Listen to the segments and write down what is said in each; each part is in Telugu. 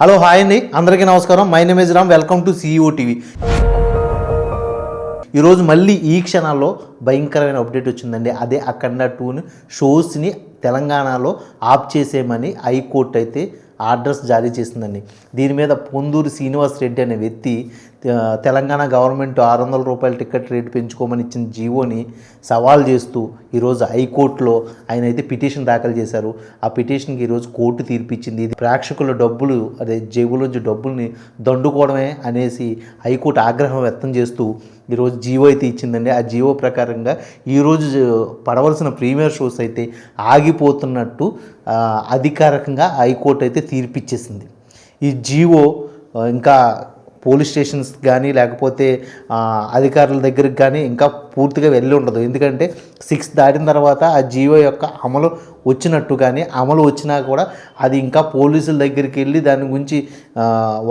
హలో హాయ్ అండి. అందరికీ నమస్కారం. My name is Ram. Welcome to CEO TV ఈరోజు మళ్ళీ ఈ క్షణాల్లో భయంకరమైన అప్డేట్ వచ్చిందండి. అదే అఖండ టూని షోస్ని తెలంగాణలో ఆఫ్ చేసేయమని హైకోర్టు అయితే ఆర్డర్స్ జారీ చేసిందండి. దీని మీద పొందూరు శ్రీనివాస్ రెడ్డి అనే వ్యక్తి తెలంగాణ గవర్నమెంట్ ఆరు వందల రూపాయల టికెట్ రేటు పెంచుకోమని ఇచ్చిన జీవోని సవాల్ చేస్తూ ఈరోజు హైకోర్టులో ఆయన అయితే పిటిషన్ దాఖలు చేశారు. ఆ పిటిషన్కి ఈరోజు కోర్టు తీర్పిచ్చింది. ఇది ప్రేక్షకుల డబ్బులు అదే జేబులోంచి డబ్బుల్ని దండుకోవడమే అనేసి హైకోర్టు ఆగ్రహం వ్యక్తం చేస్తూ ఈరోజు జీవో అయితే ఇచ్చిందండి. ఆ జీవో ప్రకారంగా ఈరోజు పడవలసిన ప్రీమియర్ షోస్ అయితే ఆగిపోతున్నట్టు అధికారికంగా హైకోర్టు అయితే తీర్పిచ్చేసింది. ఈ జీవో ఇంకా పోలీస్ స్టేషన్స్ కానీ లేకపోతే అధికారుల దగ్గరికి కానీ ఇంకా పూర్తిగా వెళ్ళి ఉండదు. ఎందుకంటే సిక్స్ దాటిన తర్వాత ఆ జీవో యొక్క అమలు వచ్చినట్టు కానీ అమలు వచ్చినా కూడా అది ఇంకా పోలీసుల దగ్గరికి వెళ్ళి దాని గురించి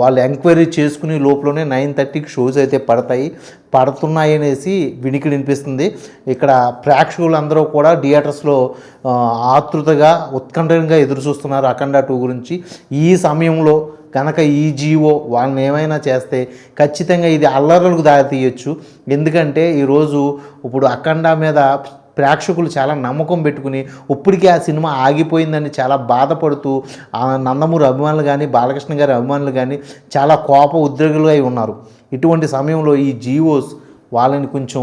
వాళ్ళు ఎంక్వైరీ చేసుకునే లోపలనే నైన్ థర్టీకి షోస్ అయితే పడతాయి. పడుతున్నాయి అనేసి వినికి వినిపిస్తుంది. ఇక్కడ ప్రేక్షకులందరూ కూడా థియేటర్స్లో ఆతృతగా ఉత్కంఠంగా ఎదురు చూస్తున్నారు అఖండ టూ గురించి. ఈ సమయంలో కనుక ఈ జీవో వాళ్ళని ఏమైనా చేస్తే ఖచ్చితంగా ఇది అల్లర్లకు దారితీయచ్చు. ఎందుకంటే ఈరోజు ఇప్పుడు అఖండ మీద ప్రేక్షకులు చాలా నమ్మకం పెట్టుకుని ఇప్పటికీ ఆ సినిమా ఆగిపోయిందని చాలా బాధపడుతూ ఆ నందమూరి అభిమానులు కానీ బాలకృష్ణ గారి అభిమానులు కానీ చాలా కోప ఉద్రేకులు అయి ఉన్నారు. ఇటువంటి సమయంలో ఈ జీవోస్ వాళ్ళని కొంచెం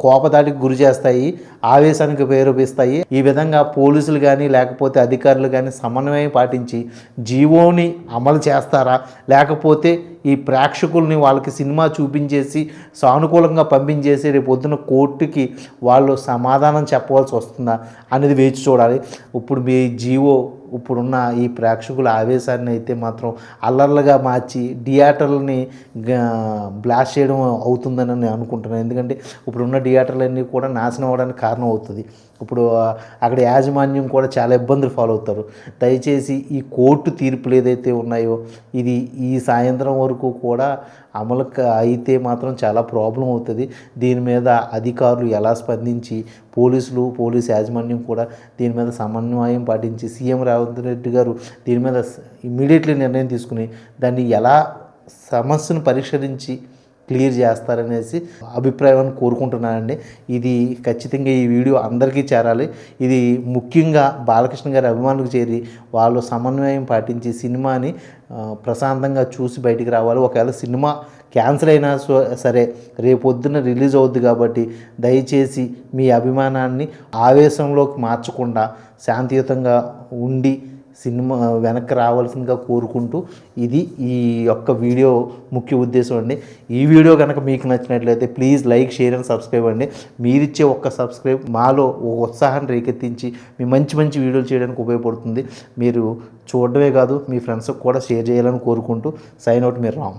కోపదాటికి గురి చేస్తాయి ఆవేశానికి ప్రేరేపిస్తాయి. ఈ విధంగా పోలీసులు కానీ లేకపోతే అధికారులు కానీ సమన్వయం పాటించి జీవోని అమలు చేస్తారా? లేకపోతే ఈ ప్రేక్షకుల్ని వాళ్ళకి సినిమా చూపించేసి సానుకూలంగా పంపించేసి రేపు పొద్దున కోర్టుకి వాళ్ళు సమాధానం చెప్పవలసి వస్తుందా అనేది వేచి చూడాలి. ఇప్పుడు మీ జీవో ఇప్పుడున్న ఈ ప్రేక్షకుల ఆవేశాన్ని అయితే మాత్రం అల్లర్లుగా మార్చి థియేటర్లని బ్లాస్ట్ చేయడం అవుతుందని నేను అనుకుంటున్నాను. ఎందుకంటే ఇప్పుడున్న థియేటర్లన్నీ కూడా నాశనం అవ్వడానికి కారణం అవుతుంది. ఇప్పుడు అక్కడ యాజమాన్యం కూడా చాలా ఇబ్బందులు ఫాలో అవుతారు. దయచేసి ఈ కోర్టు తీర్పులు ఏదైతే ఉన్నాయో ఇది ఈ సాయంత్రం వరకు కూడా అమలు క- అయితే మాత్రం చాలా ప్రాబ్లం అవుతుంది. దీని మీద అధికారులు ఎలా స్పందించి పోలీసులు పోలీస్ యాజమాన్యం కూడా దీని మీద సమన్వయం పాటించి సీఎం రేవంత్ రెడ్డి గారు దీని మీద ఇమ్మీడియట్లీ నిర్ణయం తీసుకుని దాన్ని ఎలా సమస్యను పరిష్కరించి క్లియర్ చేస్తారనేసి అభిప్రాయాన్ని కోరుకుంటున్నానండి. ఇది ఖచ్చితంగా ఈ వీడియో అందరికీ చేరాలి. ఇది ముఖ్యంగా బాలకృష్ణ గారి అభిమానులకు చేరి వాళ్ళు సమన్వయం పాటించి సినిమాని ప్రశాంతంగా చూసి బయటికి రావాలి. ఒకవేళ సినిమా క్యాన్సిల్ అయినా సరే రేపొద్దున రిలీజ్ అవుద్ది కాబట్టి దయచేసి మీ అభిమానాన్ని ఆవేశంలోకి మార్చకుండా శాంతియుతంగా ఉండి సినిమా వెనక్కి రావాల్సిందిగా కోరుకుంటూ ఇది ఈ యొక్క వీడియో ముఖ్య ఉద్దేశం అండి. ఈ వీడియో కనుక మీకు నచ్చినట్లయితే please like share and subscribe అండి. మీరిచ్చే ఒక్క సబ్స్క్రైబ్ మాలో ఒక ఉత్సాహాన్ని రేకెత్తించి మీ మంచి మంచి వీడియోలు చేయడానికి ఉపయోగపడుతుంది. మీరు చూడడమే కాదు మీ ఫ్రెండ్స్కి కూడా షేర్ చేయాలని కోరుకుంటూ సైన్ అవుట్ మీరు రామ్.